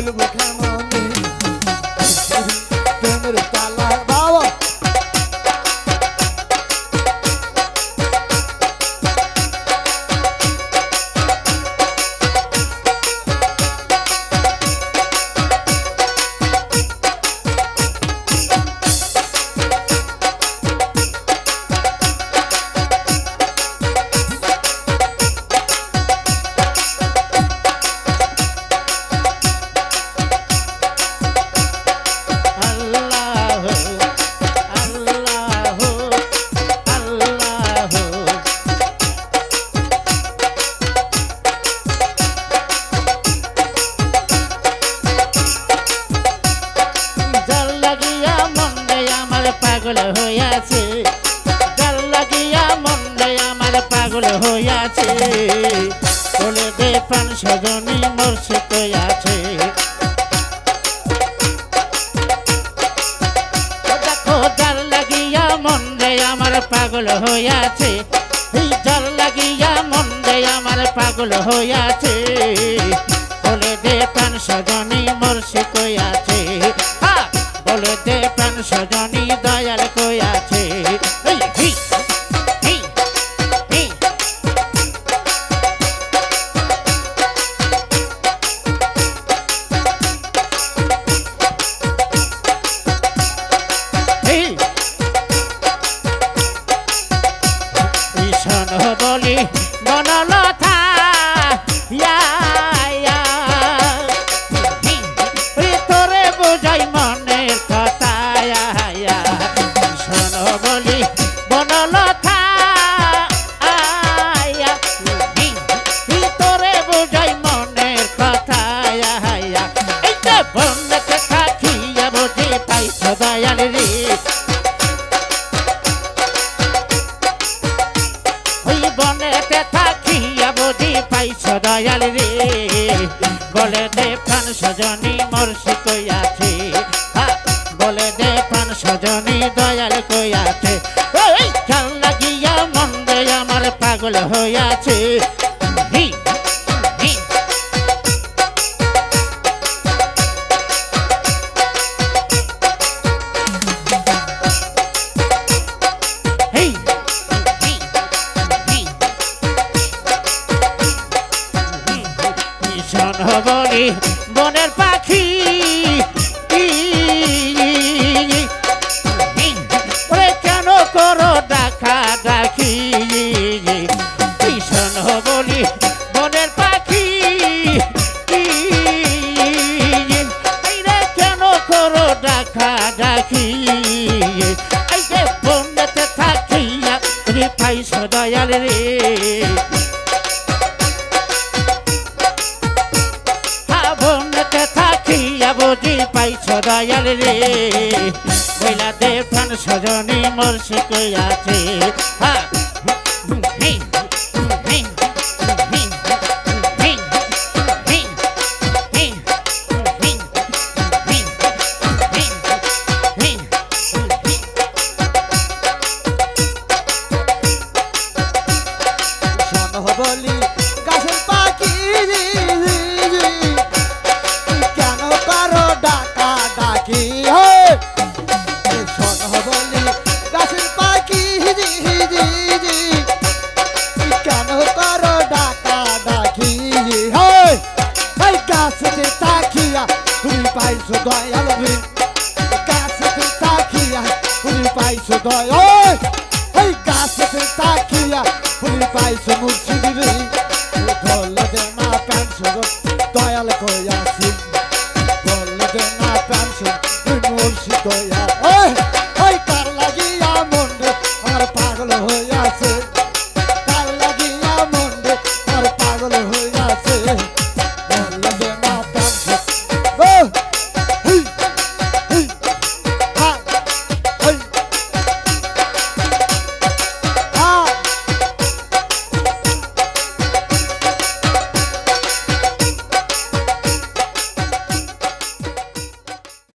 তারা খুলব সজনী আছে। লাগিয়া মন আমার পাগল হইয়াছে। এই লাগিয়া মন আমার পাগল হইয়াছে। আমার পাগল হইয়াছে। বনে বনের পাখি। ওরে কেন করো দেখা দেখি আছে হ্যাঁ ওই কার লাগে